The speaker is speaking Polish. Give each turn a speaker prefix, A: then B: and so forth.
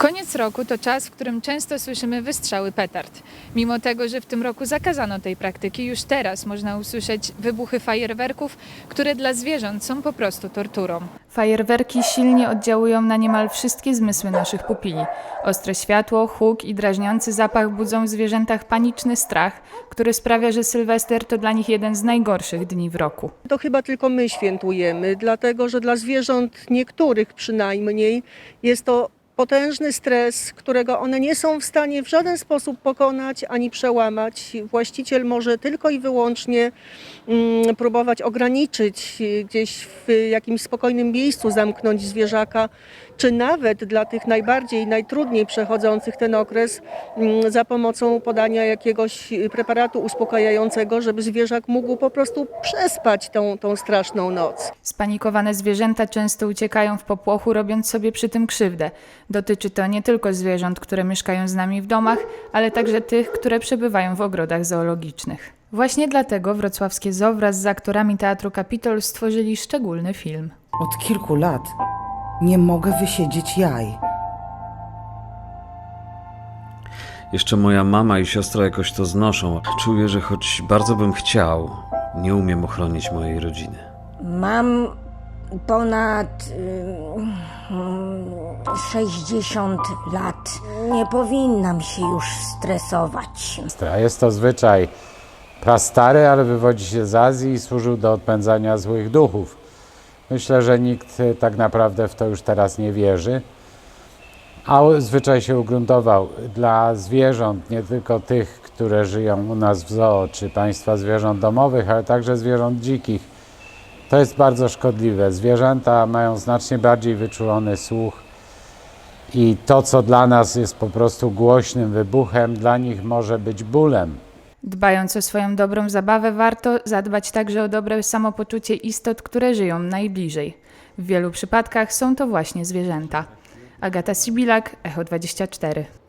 A: Koniec roku to czas, w którym często słyszymy wystrzały petard. Mimo tego, że w tym roku zakazano tej praktyki, już teraz można usłyszeć wybuchy fajerwerków, które dla zwierząt są po prostu torturą. Fajerwerki silnie oddziałują na niemal wszystkie zmysły naszych pupili. Ostre światło, huk i drażniący zapach budzą w zwierzętach paniczny strach, który sprawia, że Sylwester to dla nich jeden z najgorszych dni w roku.
B: To chyba tylko my świętujemy, dlatego że dla zwierząt, niektórych przynajmniej, jest to potężny stres, którego one nie są w stanie w żaden sposób pokonać ani przełamać. Właściciel może tylko i wyłącznie mm, próbować ograniczyć y, gdzieś w jakimś spokojnym miejscu, zamknąć zwierzaka, czy nawet dla tych najbardziej, najtrudniej przechodzących ten okres mm, za pomocą podania jakiegoś preparatu uspokajającego, żeby zwierzak mógł po prostu przespać tą, tą straszną noc.
A: Spanikowane zwierzęta często uciekają w popłochu, robiąc sobie przy tym krzywdę. Dotyczy to nie tylko zwierząt, które mieszkają z nami w domach, ale także tych, które przebywają w ogrodach zoologicznych. Właśnie dlatego wrocławskie zoo wraz z aktorami Teatru Kapitol stworzyli szczególny film.
C: Od kilku lat nie mogę wysiedzieć jaj.
D: Jeszcze moja mama i siostra jakoś to znoszą. Czuję, że choć bardzo bym chciał, nie umiem ochronić mojej rodziny.
E: Mam ponad y, 60 lat. Nie powinnam się już stresować.
F: Jest to zwyczaj prastary, ale wywodzi się z Azji i służył do odpędzania złych duchów. Myślę, że nikt e, tak naprawdę w to już teraz nie wierzy. A zwyczaj się ugruntował dla zwierząt, nie tylko tych, które żyją u nas w zoo, czy państwa zwierząt domowych, ale także zwierząt dzikich. To jest bardzo szkodliwe. Zwierzęta mają znacznie bardziej wyczulony słuch i to, co dla nas jest po prostu głośnym wybuchem, dla nich może być bólem.
A: Dbając o swoją dobrą zabawę, warto zadbać także o dobre samopoczucie istot, które żyją najbliżej. W wielu przypadkach są to właśnie zwierzęta. Agata Sibilak, Echo 24.